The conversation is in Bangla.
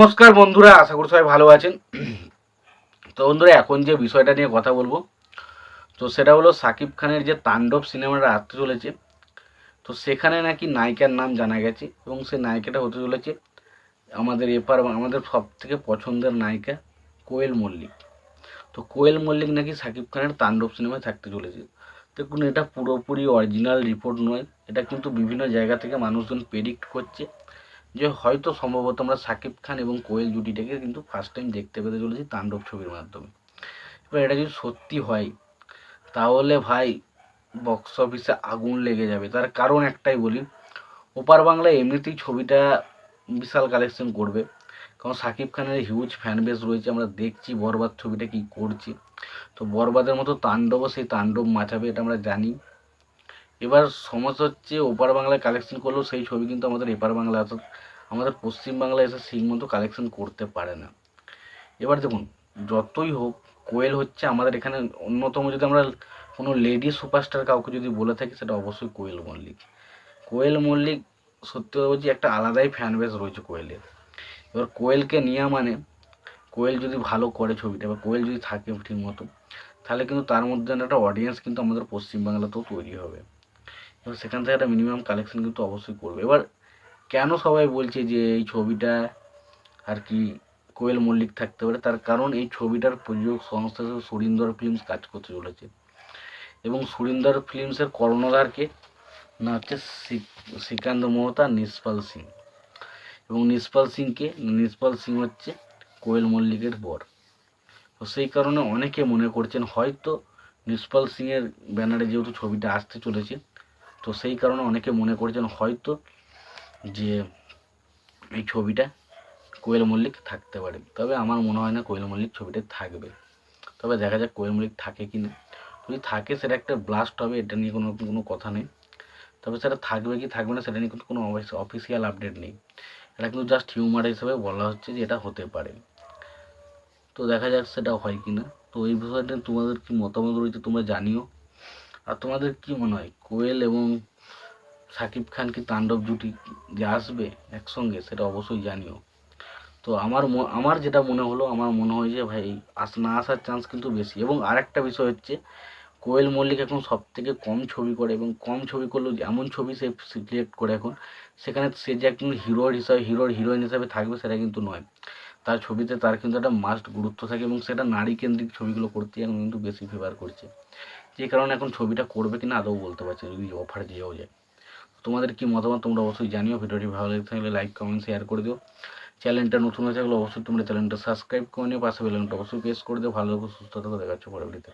নমস্কার বন্ধুরা, আশা করি সবাই ভালো আছেন। তো বন্ধুরা, এখন যে বিষয়টা নিয়ে কথা বলব, তো সেটা হলো সাকিব খানের যে তাণ্ডব সিনেমাটা আসতে চলেছে, তো সেখানে নাকি নায়িকার নাম জানা গেছে এবং সেই নায়িকাটা হতে চলেছে আমাদের এপার, আমাদের সব থেকে পছন্দের নায়িকা কোয়েল মল্লিক। তো কোয়েল মল্লিক নাকি সাকিব খানের তাণ্ডব সিনেমায় থাকতে চলেছে। দেখুন, এটা পুরোপুরি অরিজিনাল রিপোর্ট নয়, এটা কিন্তু বিভিন্ন জায়গা থেকে মানুষজন প্রেডিক্ট করছে। যে হয়তো সম্ভবত আমরা সাকিব খান এবং কোয়েল জুটিটাকে কিন্তু ফার্স্ট টাইম দেখতে পেতে চলেছি তাণ্ডব ছবির মাধ্যমে। এবার এটা যদি সত্যি হয়, তাহলে ভাই বক্স অফিসে আগুন লেগে যাবে। তার কারণ একটাই বলি, ওপার বাংলায় এমনিতেই ছবিটা বিশাল কালেকশন করবে। কারণ সাকিব খানের হিউজ ফ্যান বেস রয়েছে, আমরা দেখছি বরবাদ ছবিটা কি করছে। তো বরবাদের মতো তাণ্ডবও সেই তাণ্ডব মাচাবে, এটা আমরা জানি। এবার সমস্যা হচ্ছে ওপার বাংলায় কালেকশন করলেও সেই ছবি কিন্তু আমাদের এপার বাংলা অর্থাৎ আমাদের পশ্চিম বাংলায় এসে সেই মতো কালেকশন করতে পারে না। এবার দেখুন, যতই হোক, কোয়েল হচ্ছে আমাদের এখানে অন্যতম। যদি আমরা কোনো লেডি সুপারস্টার কাউকে যদি বলে থাকি, সেটা অবশ্যই কোয়েল মল্লিক। কোয়েল মল্লিক, সত্যি বলছি, একটা আলাদাই ফ্যান বেস রয়েছে কোয়েলের। এবার কোয়েলকে নেওয়া মানে কোয়েল যদি ভালো করে ছবিটা, বা কোয়েল যদি থাকে ঠিক মতো তাহলে কিন্তু তার মধ্যে একটা অডিয়েন্স কিন্তু আমাদের পশ্চিমবাংলাতেও তৈরি হবে। এবার সেখান থেকে একটা মিনিমাম কালেকশন কিন্তু অবশ্যই করবে। এবার কেন সবাই বলছে যে এই ছবিটা আর কি কোয়েল মল্লিক থাকতে পারে? তার কারণ এই ছবিটার প্রযোজক সংস্থা হিসেবে সুরিন্দর ফিল্মস কাজ করতে চলেছে। এবং সুরিন্দর ফিল্মসের কর্ণধারকে না হচ্ছে শ্রী- শ্রীকান্ত মোহতা, নিষ্পাল সিং। এবং নিষ্পাল সিংকে, নিষ্পাল সিং হচ্ছে কোয়েল মল্লিকের বর। তো সেই কারণে অনেকে মনে করছেন হয়তো নিষ্পাল সিংয়ের ব্যানারে যেহেতু ছবিটা আসতে চলেছে তো সেই কারণে অনেকে মনে করছেন হয়তো যে এই ছবিটা কোয়েল মল্লিক থাকতে পারে। তবে আমার মনে হয় না কোয়েল মল্লিক ছবিটা থাকবে। তবে দেখা যাক কোয়েল মল্লিক থাকে কি না যদি থাকে, সেটা একটা ব্লাস্ট হবে, এটা নিয়ে কোনো কোনো কথা নেই। তবে সেটা থাকবে কি থাকবে না, সেটা নিয়ে কিন্তু কোনো অফিসিয়াল আপডেট নেই। এটা কিন্তু জাস্ট হিউমার হিসেবে বলা হচ্ছে যে এটা হতে পারে। তো দেখা যাক সেটা হয় কি না তো এই বিষয়টা তোমাদের কি মতামত রয়েছে, তোমরা জানিও। আর তোমাদের কি মনে হয়, কোয়েল এবং সাকিব খান কি তাণ্ডব জুটি যে আসবে একসঙ্গে? সেটা অবশ্যই জানিও। তো আমার আমার যেটা মনে হলো, আমার মনে হয় যে ভাই, আস, না আসার চান্স কিন্তু বেশি। এবং আরেকটা বিষয় হচ্ছে, কোয়েল মল্লিক এখন সব থেকে কম ছবি করে এবং কম ছবি করলেও এমন ছবি সে সিলেক্ট করে এখন, সেখানে সে যে একজন হিরোর হিসাবে হিরোর হিরোইন হিসাবে থাকবে সেটা কিন্তু নয়। তার ছবিতে তার কিন্তু একটা মাস্ট গুরুত্ব থাকে এবং সেটা নারী কেন্দ্রিক ছবিগুলো করতে এখন কিন্তু বেশি ফেভার করছে। যে কারণে এখন ছবিটা করবে কিনা আদৌ বলতে পারছি যদি অফার দিয়েও যায়। তোমাদের কি মতামত তোমরা অবশ্যই জানিও, ভিডিওটি ভালো লেগে থাকলে লাইক কমেন্ট শেয়ার করে দিও। চ্যানেলটা নতুন হয়ে থাকলে অবশ্যই তোমরা চ্যানেলটা সাবস্ক্রাইব করে নিও, পাশে বেলানটা অবশ্যই প্রেস করে দিও। ভালো সুস্থ থাকো দেখাচ্ছ পরবর্তীতে।